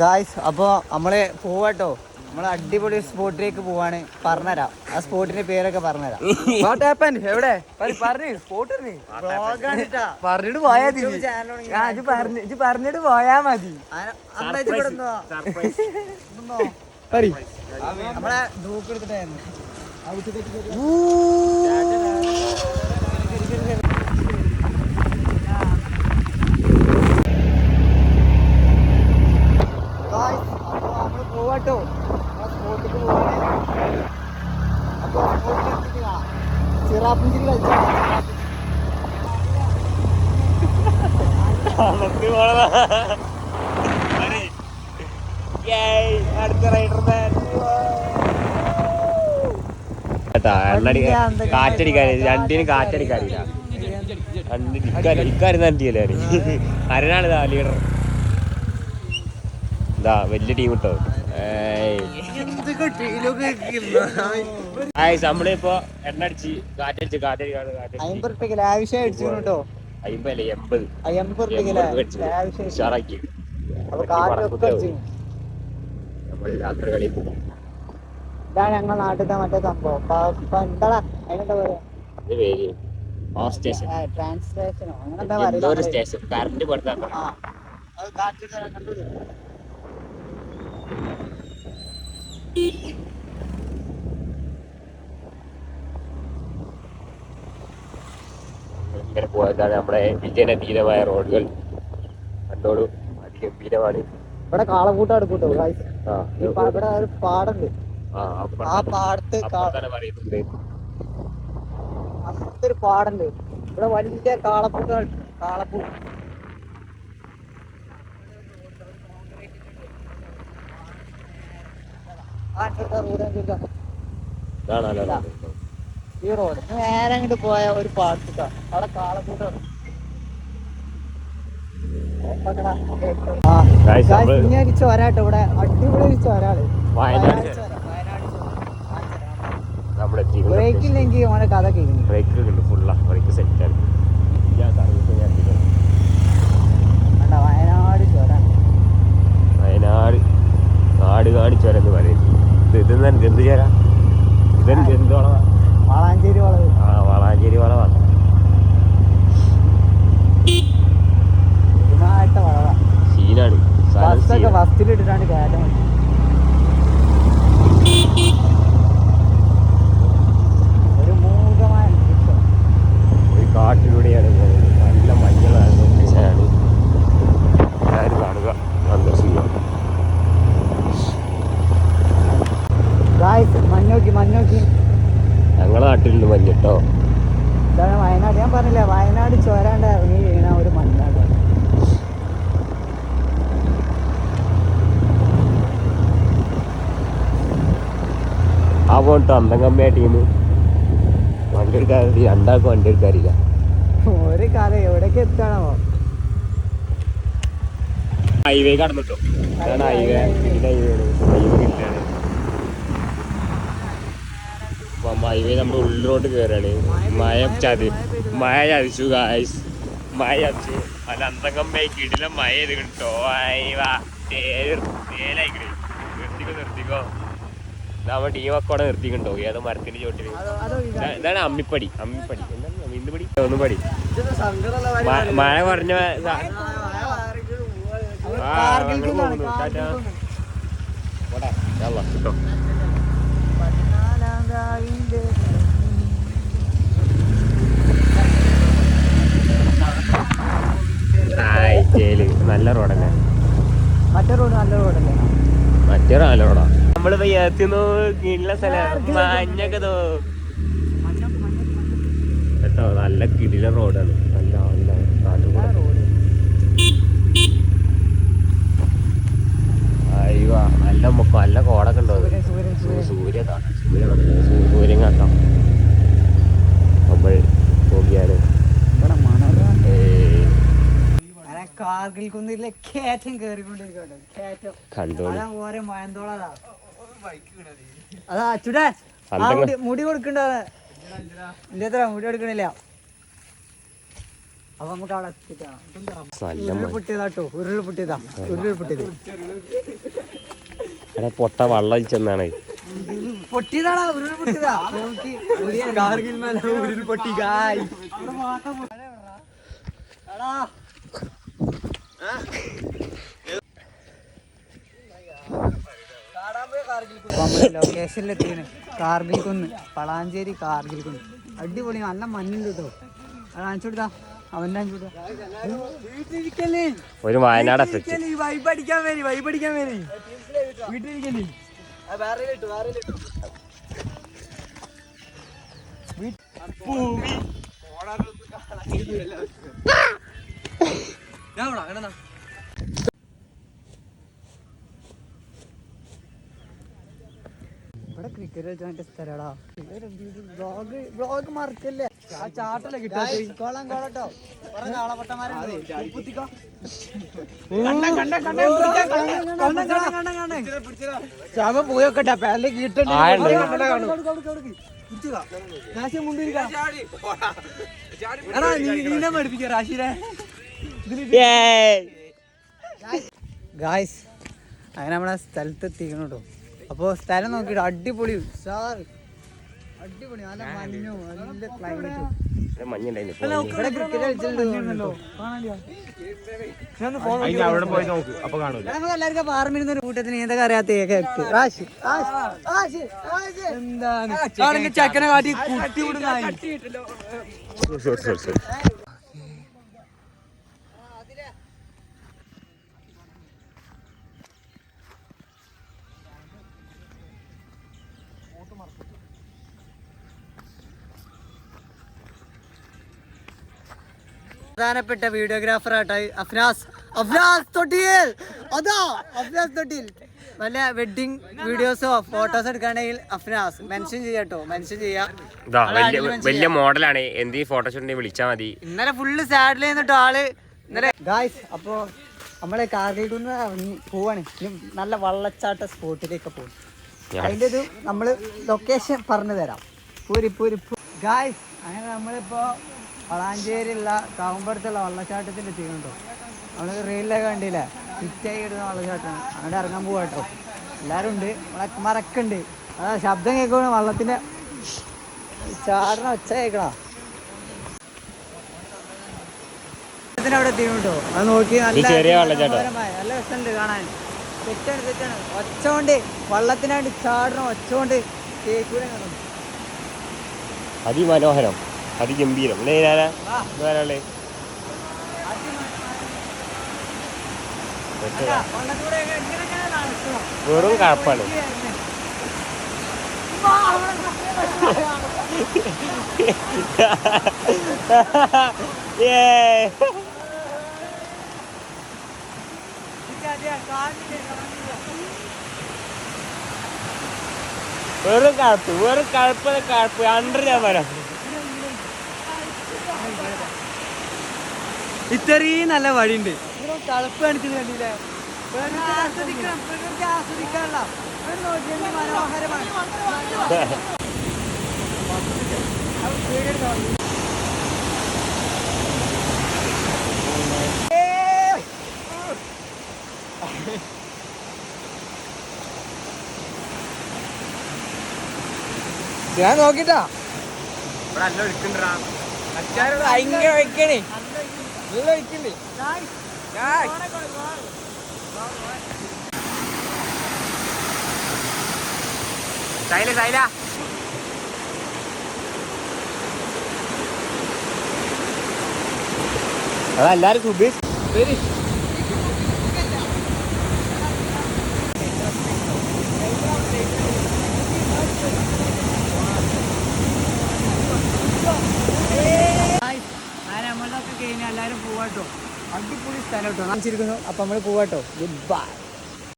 Guys അപ്പോൾ നമ്മൾ പോവാട്ടോ. നമ്മൾ അടിപൊളി സ്പോട്ടിലേക്ക് പോവാണ്. പറഞ്ഞുതരാം. ആ സ്പോട്ടിന്റെ പേരൊക്കെ പറഞ്ഞുതരാം. വാട്ട് ഹാപ്പൻ എവിടെ? പറഞ്ഞു. പറഞ്ഞിട്ട് പോയാ മതി പറഞ്ഞ് പറഞ്ഞിട്ട് പോയാ മതി? നമ്മളെ ധൂക്ക് എടുത്തിട്ടായിരുന്നു Guys, അപ്പൊ നമ്മൾ പോവാട്ടോ ആ സ്പോട്ടിക്ക് പോവാണ് അപ്പൊ സ്പോട്ടിലേക്ക് കാണാം. ചിറാപ്പുഞ്ചിരി കളിച്ചാ കാറ്റടിക്കാരി രണ്ടിനും കാറ്റടിക്കാറില്ല ഇക്കാരി നന്ദിയല്ലേ അരനാണ് ഇതാ ലീഡർ ഇതാ വലിയ ടീം കിട്ടോ നമ്മളിപ്പോ എണ്ണ അടിച്ച് കാറ്റടിച്ച് കാറ്റടിക്കാണ് കാറ്റടിച്ച്. അമ്പത് റുപ്യക്ക് ലാവിഷായി അടിച്ചു കേട്ടോ. അമ്പതല്ലേ എൺപത്. എൺപത് റുപ്യക്ക് എൺപത് മേടിച്ച് ലാവിഷായി ഉഷാറാക്കി. അപ്പൊ കാറ്റൊക്കെ അടിച്ചു. നമ്മൾ രാത്രി കളി ഇതാണ് ഞങ്ങളുടെ നാട്ടിലത്തെ മറ്റേ സംഭവം. പ- എന്താടാ? അതിനെന്താ പറയാ? ഇത് പേര് ഓഫ് സ്റ്റേഷൻ ട്രാൻസ്ലേഷനോ അങ്ങനെ എന്താ പറയുക? സ്റ്റേഷൻ കറണ്ട് കൊടുത്താൽ ആ അത് കാറ്റ് കണ്ടു ഇങ്ങനെ പോയതാണ് നമ്മുടെ വിജയനധീനമായ റോഡുകൾ. കണ്ടോളൂ അതിഗംഭീരമാണ് ഇവിടെ കാളക്കൂട്ടം എടുക്കൂട്ടോ guys. ആ ഈ പ- ഇവിടെ ഒരു പാടുണ്ട്. ആ, പാടത്ത് പറയുന്നുണ്ട് അപ്പുറത്തൊരു പാടുണ്ട്. ഇവിടെ വലിയ കാളപ്പൂക്കൾ കാളപ്പൂ ഈ റോഡ്. നേരെ അങ്ങോട്ട് പോയ ഒരു അവിടെ കാളക്കൂട്ടം ചോരാട്ടോ ഇവിടെ അടിപൊളി ചോരാൾ വയനാട്. ചോരം, നമ്മുടെ ബ്രേക്ക് ഇല്ലെങ്കിൽ ഓനെ കഥ ബ്രേക്ക് ഉണ്ട് ഫുള്ളാ ബ്രേക്ക്. വേണ്ട വയനാട് വയനാട്. നാട് കാണിച്ചവരെന്ന് പറയും. ഇത് ഇതെന്താ എന്ത് ചേരാ? ഇതെന്ത് എന്ത് വളവാ വളാഞ്ചേരി വളവ്. ആ വളാഞ്ചേരി വളവാണ് ആ പോട്ടോ അന്തങ്കമ്മയ ടീം വണ്ടി എടുക്കാൻ രണ്ടാൾക്ക് വണ്ടി എടുക്കാറില്ല. ഒരു കാലം എവിടേക്ക് എത്താണോ ഹൈവേ കടന്നിട്ടോ. അതാണ് ഹൈവേ ഹൈവേ ഹൈവേ കിട്ടാണ് ഹൈവേ നമ്മുടെ ഉള്ളിലോട്ട് കയറാണ് മഴ ചതി. മഴ ചതിച്ചു ഗായ്സ് മഴ ചതിച്ചു. അല്ല അന്തങ്കമ്മ കിടില മഴ ചെയ്ത് കിട്ടോ. നിർത്തിക്കോ നിർത്തിക്കോ. നമ്മുടെ ടീമൊക്കെ അവിടെ നിർത്തിക്കണ്ടോ ഏതോ മരത്തിന്റെ ചോട്ടിൽ ഇതാ- ഇതാണ് അമ്മിപ്പടി. അമ്മിപ്പടി. എന്താണ്? ഇന്തുപടി ഒന്നും പടി മഴ കുറഞ്ഞ കേട്ടോ. നല്ല റോഡല്ലേ? മറ്റേ റോഡ് നല്ല റോഡല്ലേ? മറ്റേ നല്ല റോഡാ. നമ്മൾ എത്തുന്നു കിടില സ്ഥലം. മഞ്ഞൊക്കെ തോ കേട്ടോ നല്ല കിടില റോഡാണ്. നല്ല നല്ല കാട്ടുകൂടെ അയ്യോ നല്ല മൊക്ക നല്ല കോടൊക്കെ ഉണ്ടോ? സൂര്യ സൂര്യ സൂര്യൻ കാക്കാം നമ്മൾ നോക്കിയാൽ കാർഗിൽ കുന്നിലെ കയറ്റം കേറിക്കൊണ്ടിരിക്കട്ടെ കയറ്റം. ഓരോ മയന്തോളതാ അതാ അച്ചുടെ മുടി മുടി കൊടുക്കണ്ട ഇല്ല എത്ര മുടി കൊടുക്കണില്ല. അപ്പൊ നമുക്ക് അവിടെ. പൊട്ടിയതാട്ടോ ഉരുൾ പൊട്ടിയതാ ഉരുൾ പൊട്ടിയത്. പൊട്ട വള്ളം ചെന്നാണ് പൊട്ടിയതാടാ ഉരുൾ പൊട്ടിയതാ. നോക്കി കാർഗിൽ മല ഉരുൾ പൊട്ടി ഗായ് ലൊക്കേഷനിൽ എത്തിയാണ് കാർഗിൽ കുന്ന് പളാഞ്ചേരി കാർഗിൽ കുന്ന് അടിപൊളി നല്ല മഞ്ഞുണ്ട് കേട്ടോ അത് കാണിച്ചു കൊടുത്താ. അവന്റെ ഒരു വയനാട് എഫക്റ്റ് വൈബ് അടിക്കാൻ വേരി വൈബ് അടിക്കാൻ വരി. വീട്ടിലിരിക്കല്ലേ? ഇവിടെ ക്രിക്കറ്റ് കളിച്ചാൽ സ്ഥലടാ ബ്ലോഗ് ബ്ലോഗ് മറക്കല്ലേ ആ ചാട്ടല്ലേ പോയോക്കട്ടെ പേരൽ കീട്ടണ്ട് നീനെ പഠിപ്പിക്ക റാഷിനെ ഗായ്സ് അങ്ങനെ നമ്മളെ സ്ഥലത്ത് എത്തിക്കണം അപ്പോൾ സ്ഥലം നോക്കിട്ട് അടിപൊളി സാർ. അടിപൊളി നല്ല മഞ്ഞും നല്ല ക്ലൈമറ്റും മഞ്ഞുണ്ടായിരുന്നു ഇവിടെ ക്രിക്കറ്റ് കളിച്ചിട്ടുണ്ടല്ലോ അവിടെ പോയി നോക്ക്. അപ്പൊ കാണൂല. ഞങ്ങൾ എല്ലാവർക്കും പാറമിരുന്ന ഒരു കൂട്ടത്തിന് അറിയാത്ത. എന്താണ് ചെക്കനെ കാട്ടി കുട്ടി സോറി മറക്കും പ്രധാനപ്പെട്ട വീഡിയോഗ്രാഫർ ആയിട്ടായി അഫ്നാസ്. അഫ്നാസ് തൊട്ടിയിൽ. അതാ അഫ്നാസ് തൊട്ടിയിൽ. വല്ല വെഡിങ് വീഡിയോസോ ഫോട്ടോസ് എടുക്കുകയാണെങ്കിൽ അഫ്നാസ് മെൻഷൻ ചെയ്യാട്ടോ മെൻഷൻ ചെയ്യാ. വലിയ മോഡലാണ് എന്ത് ഫോട്ടോഷൂട്ടിനെ വിളിച്ചാൽ മതി. ഇന്നലെ ഫുള്ള് സാഡിൽ നിന്നിട്ട് ആൾ. ഇന്നലെ ഗായ്സ് അപ്പോ നമ്മളെ കാർഗിൽ കുന്ന് പോവാണ്. നല്ല വള്ളച്ചാട്ട സ്പോട്ടിലേക്ക് പോകും അതിന്റെ ഒരു നമ്മൾ ലൊക്കേഷൻ പറഞ്ഞു തരാം. പൂരി പൂരി ഗായ്സ് അങ്ങനെ നമ്മളിപ്പോ വളാഞ്ചേരിയുള്ള കാവുമ്പടത്തുള്ള വള്ളച്ചാട്ടത്തിൽ എത്തിയിട്ടുണ്ടോ നമ്മൾ റീലിലൊക്കെ കണ്ടില്ലേ? ഹിറ്റായി ഇടുന്ന വള്ളച്ചാട്ടം. അവിടെ ഇറങ്ങാൻ പോവാ കേട്ടോ എല്ലാവരും ഉണ്ട്. നമ്മളെ മറക്കുണ്ട് അതാ ശബ്ദം കേൾക്കുമ്പോൾ വള്ളത്തിന്റെ ചാടണ ഒച്ച കേൾക്കണം അവിടെ എത്തിയിട്ടുണ്ടോ അത് നോക്കി നല്ല നല്ല രസമുണ്ട് കാണാൻ. തെറ്റാണ് തെറ്റാണ് ഒച്ച കൊണ്ട് വള്ളത്തിനായിട്ട് ചാടണം ഒച്ച കൊണ്ട് അതിമനോഹരം അതിഗംഭീരം. നടക്കണം. വെറും കഴപ്പാണ്. ഏ വെറും കഴപ്പ് വെറും കഴപ്പ് കഴപ്പ് അണ്ടർ ഞാൻ വരാം ഇത്രയും നല്ല വഴിയുണ്ട്. തളപ്പ് കാണിച്ചത് കണ്ടില്ലേ? ആസ്വദിക്കണം പ്രകൃതി ആസ്വദിക്കാനുള്ള മനോഹരമാണ്. ഞാൻ നോക്കിട്ടാ. ഭയങ്കര വയ്ക്കണേ നല്ല വയ്ക്കണ്ടേ സൈല സൈല. അതെല്ലാരും സുബീഷ്. സ്ഥലം കേട്ടോ കാണിച്ചിരിക്കുന്നു അപ്പം നമ്മൾ പോവാട്ടോ. Good bye